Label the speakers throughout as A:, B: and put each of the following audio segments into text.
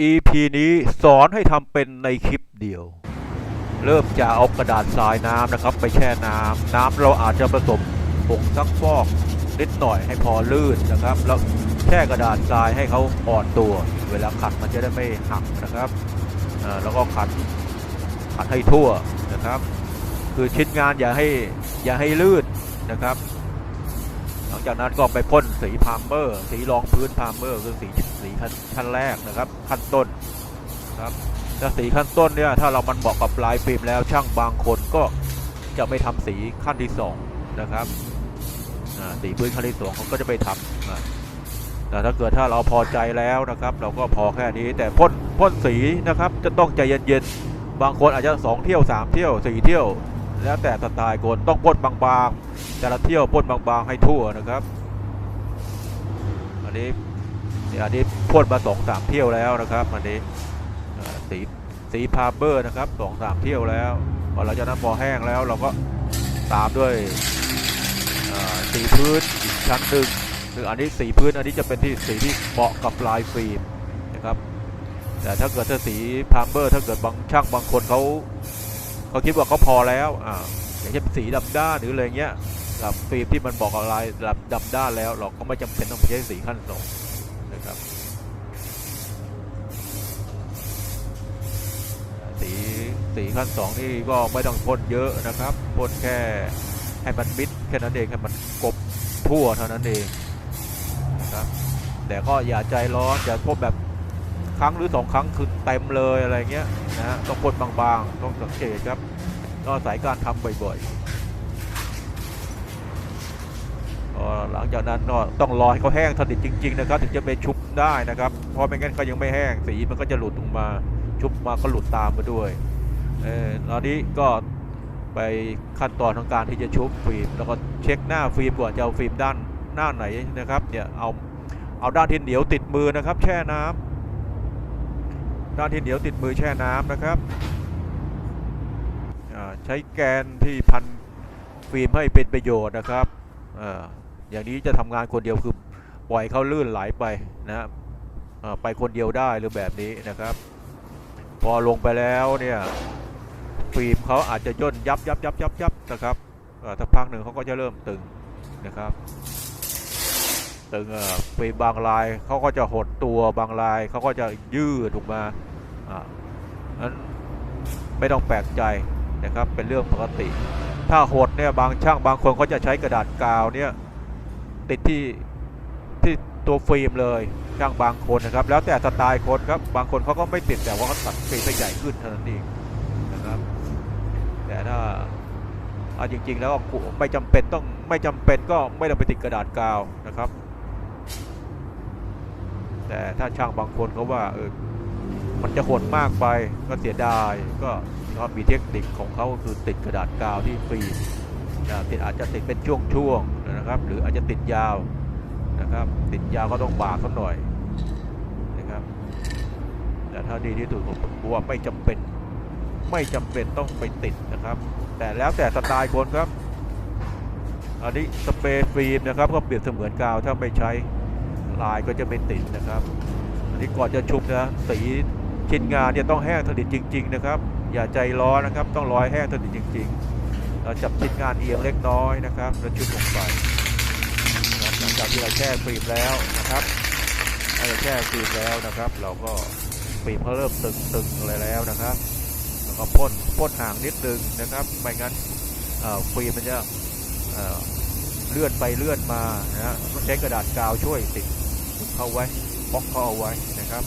A: EP นี้สอนให้ทำเป็นในคลิปเดียว เริ่มจากเอากระดาษทรายน้ำนะครับ ไปแช่น้ำน้ำเราอาจจะผสมผงซักฟอกนิดหน่อยให้พอลื่นนะครับ แล้วแช่กระดาษทรายให้เขาอ่อนตัว เวลาขัดมันจะได้ไม่หักนะครับแล้วก็ขัดขัดให้ทั่วนะครับ คือชิ้นงานอย่าให้อย่าให้ลื่นนะครับ หลังจากนั้นก็ไปพ่นสีพามเมอร์ สีรองพื้นพามเมอร์คือสีสีขั้นแรกนะครับ ขั้นต้นครับถ้าสีขั้นต้นเนี่ยถ้าเรามันเหมาะกับลายฟิล์มแล้วช่างบางคนก็จะไม่ทำสีขั้นที่สองนะครับสีพื้นขั้นที่สองเขาก็จะไปทำแต่ถ้าเกิดถ้าเราพอใจแล้วนะครับ เราก็พอแค่นี้แต่พ่นพ่นสีนะครับจะต้องใจเย็นๆบางคนอาจจะสองเที่ยวสามเที่ยวสี่เที่ยว แล้วแต่สไตล์คนต้องพ่นบางๆ แต่ละเที่ยวพ่นบางๆให้ทั่วนะครับ อันนี้อันนี้พ่นมาสองสามเที่ยวแล้วนะครับอันนี้สีสีพาเบอร์นะครับสองสามเที่ยวแล้วพอเราจะนั้นพอแห้งแล้วเราก็ตามด้วยสีพื้นอีกชั้นหนึ่งคืออันนี้สีพื้นอันนี้จะเป็นที่สีที่เหมาะกับลายฟิล์มนะครับแต่ถ้าเกิดถ้าสีพาเบอร์ ถ้าเกิดบางช่างบางคนเขา เขาคิดว่าเขาพอแล้วอ่าอย่างเช่นสีดำด้านหรืออะไรเงี้ยกับฟิล์มที่มันบอกอะไรดำดำด้านแล้วเราก็ไม่จำเป็นต้องไปใช้สีขั้นสองนะครับสีสีขั้นสองนี่ก็ไม่ต้องพ่นเยอะนะครับพ่นแค่ให้มันมิดแค่นั้นเองให้มันกบทั่วเท่านั้นเองนะครับแต่ก็อย่าใจร้อนอย่าพ่นแบบ ครั้งหรือสองครั้งคือเต็มเลยอะไรเงี้ยนะต้องพ่นบางๆ ต้องสังเกตครับก็อายการทำบ่อยๆหลังจากนั้นก็ต้องรอให้เขาแห้งสนิทจริง ๆ นะครับ ถึงจะไปชุบได้นะครับ เพราะไม่งั้นเขายังไม่แห้งสีมันก็จะหลุดลงมาชุบมาก็หลุดตามมาด้วยเออตอนนี้ก็ไปขั้นตอนของการที่จะชุบฟิล์มแล้วก็เช็คหน้าฟิล์มก่อนจะเอาฟิล์มด้านหน้าไหนนะครับเนี่ยเอาเอาด้านที่เหนียวติดมือนะครับ แช่น้ำ ด้านที่เหนียวติดมือแช่น้ำนะครับใช้แกนที่พันฟิล์มให้เป็นประโยชน์นะครับออย่างนี้จะทำงานคนเดียวคือปล่อยเขาลื่นไหลไปนะไปคนเดียวได้หรือแบบนี้นะครับ พอลงไปแล้วเนี่ยฟิล์มเขาอาจจะย่นยับยับยับยับยับนะครับถ้าพักหนึ่งเขาก็จะเริ่มตึงนะครับ ตึงอ่าฟิล์มบางลายเขาก็จะหดตัวบางลายเขาก็จะยืดออกมาอ่านั้นไม่ต้องแปลกใจนะครับเป็นเรื่องปกติ ถ้าหดเนี่ยบางช่างบางคนเขาจะใช้กระดาษกาวเนี่ยติดที่ที่ตัวฟิล์มเลยช่างบางคนนะครับ แล้วแต่สไตล์คนครับบางคนเขาก็ไม่ติดแต่ว่าเขาตัดฟิล์มให้ใหญ่ขึ้นเท่านั้นเองนะครับ แต่ถ้าอาจริง ๆ แล้วไม่จำเป็นต้องไม่จำเป็นก็ไม่ต้องไปติดกระดาษกาวนะครับ แต่ถ้าช่างบางคนเขาว่าเออมันจะหดมากไปก็เสียดายก็ก็มีเทคนิคของเขาก็คือติดกระดาษกาวที่ฟรีนะติดอาจจะติดเป็นช่วงๆนะครับ หรืออาจจะติดยาวนะครับ ติดยาวก็ต้องบากเขาหน่อยนะครับ แต่ถ้าดีที่สุดผมว่าไม่จำเป็นไม่จำเป็นต้องไปติดนะครับ แต่แล้วแต่สไตล์คนครับ อันนี้สเปรย์ฟิล์มนะครับ ก็เปรียบเสมือนกาวถ้าไม่ใช้ ลายก็จะไม่ติดนะครับ อันนี้ก่อนจะชุบนะสีชิ้นงานเนี่ยต้องแห้งสนิทจริง ๆ นะครับ อย่าใจร้อนนะครับ ต้องรอให้แห้งสนิทจริง ๆ เราจับชิ้นงานเอียงเล็กน้อยนะครับแล้วชุบลงไปหลังจากที่เราแช่ฟิล์มแล้วนะครับเราแช่ฟิล์มแล้วนะครับ เราก็ฟิล์มเขาเริ่มตึงๆอะไรแล้วนะครับแล้วก็พ่นพ่นห่างนิดนึงนะครับไม่งั้นฟิล์มมันจะเลื่อนไปเลื่อนมานะฮะใช้กระดาษกาวช่วยติด เข้าไว้บล็อกเข้าเอาไว้นะครับ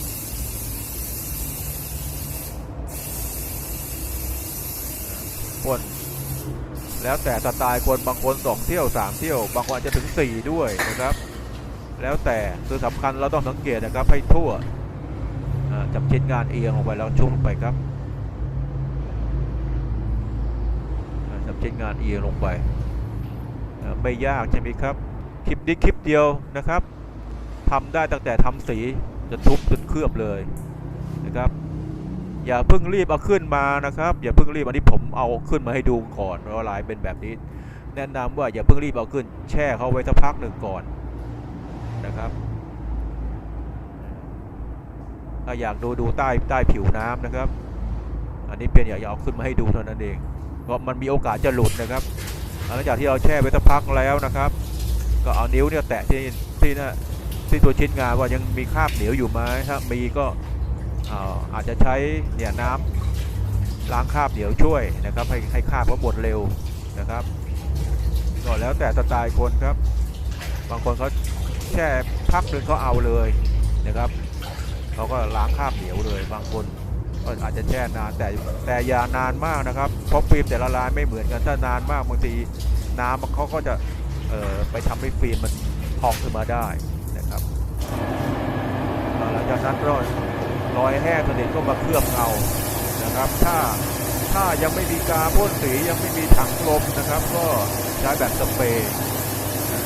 A: พ่นแล้วแต่สไตล์คนบางคนสองเที่ยวสามเที่ยว บางคนอาจจะถึงสี่ด้วยนะครับ แล้วแต่คือสำคัญเราต้องสังเกตนะครับให้ทั่วจับชิ้นงานเอียงออกไปแล้วชุ่มไปครับจับชิ้นงานเอียงลงไปไม่ยากใช่ไหมครับคลิปนี้คลิปเดียวนะครับ ทำได้ตั้งแต่ทำสีจะทุบจนเคลือบเลยนะครับ อย่าเพิ่งรีบเอาขึ้นมานะครับ อย่าเพิ่งรีบอันนี้ผมเอาขึ้นมาให้ดูก่อนว่าลายเป็นแบบนี้ แนะนำว่าอย่าเพิ่งรีบเอาขึ้น แช่เขาไว้สักพักหนึ่งก่อนนะครับถ้าอยากดูดูใต้ใต้ผิวน้ำนะครับ อันนี้เป็นอย่าเอาขึ้นมาให้ดูเท่านั้นเองเพราะมันมีโอกาสจะหลุดนะครับหลังจากที่เราแช่ไว้สักพักแล้วนะครับ ก็เอานิ้วเนี่ยแตะที่ที่หนะ ที่ตัวชิ้นงานว่ายังมีคราบเหนียวอยู่ไหมถ้ามีก็เอ่อาจจะใช้เนี่ยน้ำล้างคราบเหนียวช่วยนะครับ ให้ให้คราบเขาหมดเร็วนะครับก็แล้วแต่สไตล์คนครับ บางคนเขาแช่พักหนึ่งเขาเอาเลยนะครับเขาก็ล้างคราบเหนียวเลย บางคนก็อาจจะแช่นานแต่แต่อย่านานมากนะครับเพราะฟิล์มแต่ละลายไม่เหมือนกันถ้านานมากบางทีน้ำเขาก็จะเอ่อไปทำให้ฟิล์มมันพองขึ้นมาได้นะครับแล้วหลัง จากนั้นก็รอยแห้งสนิทก็มาเคลือบเงานะครับ ถ้าถ้ายังไม่มีกาพ่นสียังไม่มีถังลมนะครับ ก็ใช้แบบสเปรย์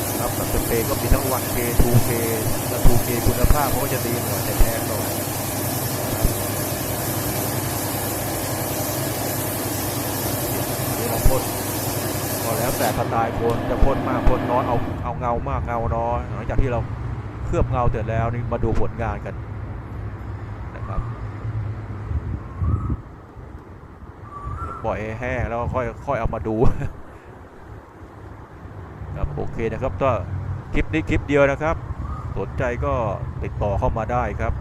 A: นะครับแบบสเปรย์ก็มีทั้ง 1K 2K และ 2K คุณภาพเขาก็จะดีหน่อยแต่แพงหน่อยนะครับอันนี้เราพ่นก็แล้วแต่สไตล์คนจะพ่นมากพ่นน้อยเอาเอาเงามากเงาน้อยหลังจากที่เราเคลือบเงาเสร็จแล้วนี่มาดูผลงานกันนะครับ ปล่อยให้แห้งแล้วค่อยค่อยเอามาดูครับโอเคนะครับก็คลิปนี้คลิปเดียวนะครับ สนใจก็ติดต่อเข้ามาได้ครับ